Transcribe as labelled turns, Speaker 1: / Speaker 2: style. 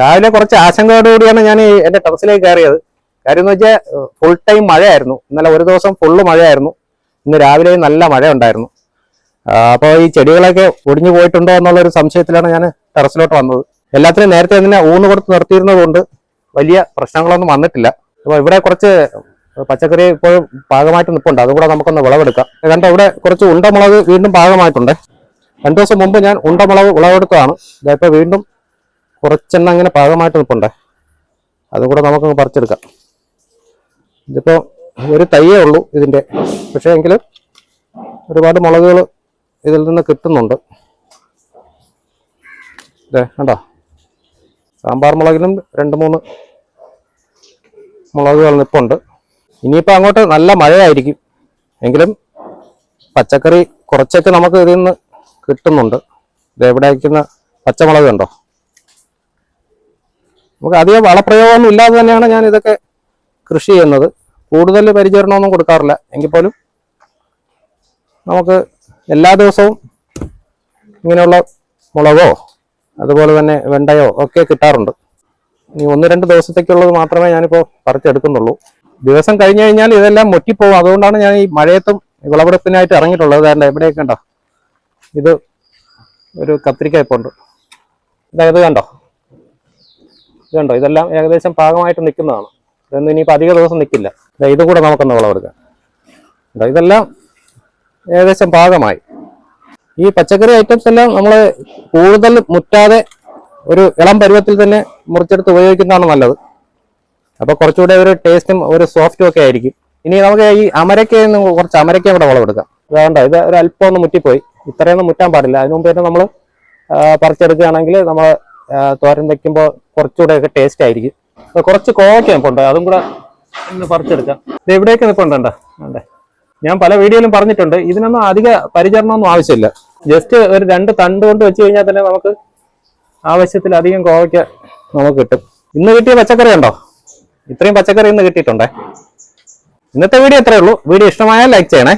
Speaker 1: രാവിലെ കുറച്ച് ആശങ്കയോടുകൂടിയാണ് ഞാൻ എന്റെ ടെറസിലേക്ക് കയറിയത്. കാര്യം എന്ന് വെച്ചാൽ ഫുൾ ടൈം മഴയായിരുന്നു. ഇന്നലെ ഒരു ദിവസം ഫുള്ള് മഴയായിരുന്നു. ഇന്ന് രാവിലെ നല്ല മഴ ഉണ്ടായിരുന്നു. അപ്പോൾ ഈ ചെടികളൊക്കെ ഒടിഞ്ഞു പോയിട്ടുണ്ടോ എന്നുള്ള ഒരു സംശയത്തിലാണ് ഞാൻ ടെറസിലോട്ട് വന്നത്. എല്ലാത്തിനും നേരത്തെ ഇതിനെ ഊന്ന് കൊടുത്ത് നിർത്തിയിരുന്നത് കൊണ്ട് വലിയ പ്രശ്നങ്ങളൊന്നും വന്നിട്ടില്ല. അപ്പോൾ ഇവിടെ കുറച്ച് പച്ചക്കറി ഇപ്പോഴും പാകമായിട്ട് നിൽപ്പുണ്ട് അതുകൂടെ നമുക്കൊന്ന് വിളവെടുക്കാം. കണ്ട ഇവിടെ കുറച്ച് ഉണ്ടമുളക് വീണ്ടും പാകമായിട്ടുണ്ട്. രണ്ടു ദിവസം മുമ്പ് ഞാൻ ഉണ്ടമുളക് വിളവെടുത്തതാണ്. ഇതായപ്പോൾ വീണ്ടും കുറച്ചെണ്ണം അങ്ങനെ പാകമായിട്ട് നിൽപ്പുണ്ട്. അതും കൂടെ നമുക്കൊന്ന് പറിച്ചെടുക്കാം. ഇതിപ്പോൾ ഒരു തയ്യേ ഉള്ളൂ ഇതിന്റെ പക്ഷേ എങ്കിൽ ഒരുപാട് മുളകുകൾ ഇതിൽ നിന്ന് കിട്ടുന്നുണ്ട്. ഇതേ കണ്ടോ? സാമ്പാർ മുളകിലും രണ്ട് മൂന്ന് മുളകുകൾ നിൽപ്പുണ്ട് ഇനിയിപ്പോൾ അങ്ങോട്ട് നല്ല മഴയായിരിക്കും. എങ്കിലും പച്ചക്കറി കുറച്ചൊക്കെ നമുക്ക് ഇതിൽ നിന്ന് കിട്ടുന്നുണ്ട്. ഇത് എവിടെ അയക്കുന്ന പച്ചമുളക് കണ്ടോ? നമുക്ക് അധികം വളപ്രയോഗമൊന്നും ഇല്ലാതെ തന്നെയാണ് ഞാൻ ഇതൊക്കെ കൃഷി ചെയ്യുന്നത്. കൂടുതൽ പരിചരണമൊന്നും കൊടുക്കാറില്ല. എങ്കിൽ പോലും നമുക്ക് എല്ലാ ദിവസവും ഇങ്ങനെയുള്ള മുളകോ അതുപോലെ തന്നെ വെണ്ടയോ ഒക്കെ കിട്ടാറുണ്ട്. ഇനി ഒന്ന് രണ്ട് ദിവസത്തേക്കുള്ളത് മാത്രമേ ഞാനിപ്പോൾ പറിച്ചെടുക്കുന്നുള്ളൂ. ദിവസം കഴിഞ്ഞു കഴിഞ്ഞാൽ ഇതെല്ലാം മുറ്റിപ്പോകും. അതുകൊണ്ടാണ് ഞാൻ ഈ മഴയത്തും വിളവെടുപ്പിനായിട്ട് ഇറങ്ങിയിട്ടുള്ളത്. കാരണം എവിടെയൊക്കെ കണ്ടോ? ഇത് ഒരു കത്തിരിക്ക ഇതായത് കണ്ടോ? കണ്ടോ ഇതെല്ലാം ഏകദേശം പാകമായിട്ട് നിൽക്കുന്നതാണ്. ഇതൊന്നും ഇനിയിപ്പോൾ അധിക ദിവസം നിൽക്കില്ല. ഇത് കൂടെ നമുക്കൊന്ന് വിളവെടുക്കാം ദാ ഇതെല്ലാം ഏകദേശം പാകമായി. ഈ പച്ചക്കറി ഐറ്റംസ് എല്ലാം നമ്മൾ കൂടുതൽ മുറ്റാതെ ഒരു ഇളം പരുവത്തിൽ തന്നെ മുറിച്ചെടുത്ത് ഉപയോഗിക്കുന്നതാണ് നല്ലത്. അപ്പോൾ കുറച്ചുകൂടെ ഒരു ടേസ്റ്റും ഒരു സോഫ്റ്റും ഒക്കെ ആയിരിക്കും. ഇനി നമുക്ക് ഈ അമരയ്ക്ക കുറച്ച് അമരക്കയും കൂടെ വിളവെടുക്കാം വേണ്ട ഇത് ഒരു അല്പം ഒന്ന് മുറ്റിപ്പോയി. ഇത്രയൊന്നും മുറ്റാൻ പാടില്ല. അതിനു മുമ്പ് തന്നെ നമ്മൾ പറിച്ചെടുക്കുകയാണെങ്കിൽ നമ്മൾ തോരൻ വെക്കുമ്പോൾ കുറച്ചുകൂടെ ഒക്കെ ടേസ്റ്റ് ആയിരിക്കും കുറച്ച് കോവയ്ക്ക നിൽപ്പുണ്ട് അതും കൂടെ ഒന്ന് പറിച്ചെടുക്കാം. ഇത് എവിടെയൊക്കെ നിൽപ്പുണ്ടോ അതെ ഞാൻ പല വീഡിയോയിലും പറഞ്ഞിട്ടുണ്ട് ഇതിനൊന്നും അധിക പരിചരണമൊന്നും ആവശ്യമില്ല. ജസ്റ്റ് ഒരു രണ്ട് തണ്ട് കൊണ്ട് വെച്ച് കഴിഞ്ഞാൽ തന്നെ നമുക്ക് ആവശ്യത്തിലധികം കോവയ്ക്ക നമുക്ക് കിട്ടും. ഇന്ന് കിട്ടിയ പച്ചക്കറി ഉണ്ടോ? ഇത്രയും പച്ചക്കറി ഇന്ന് കിട്ടിയിട്ടുണ്ടേ? ഇന്നത്തെ വീഡിയോ എത്രയേ ഉള്ളൂ. വീഡിയോ ഇഷ്ടമായാൽ ലൈക്ക് ചെയ്യണേ.